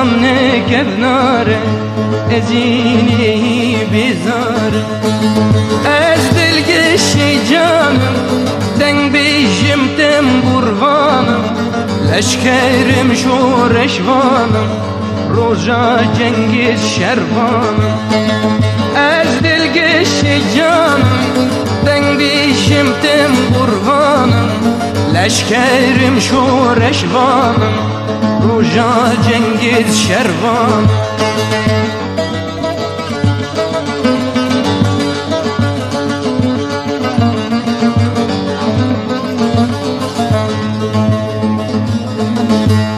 دلم نکبناره از اینی بیزاره از دلگشی جانم دنگ بیشم تم قربانم لشکرم شورشوانم روژا cengiz şervanım Leşkerim şureşvanım Roja cengiz şervanım Birbirinin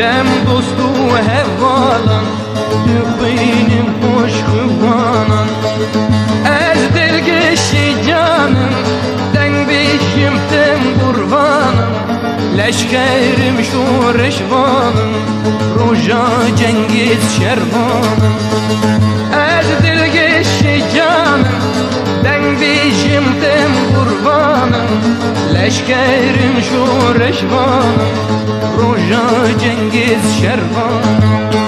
Cem dostu hevalan Tıkhvinim hoş kuvanan Ez dilgeşi canım Den bişim tem kurbanım. Leşkerim şu reşvanım Roja Cengiz şervanım Leşkerim şu reşvanım Roja Cengiz şervanım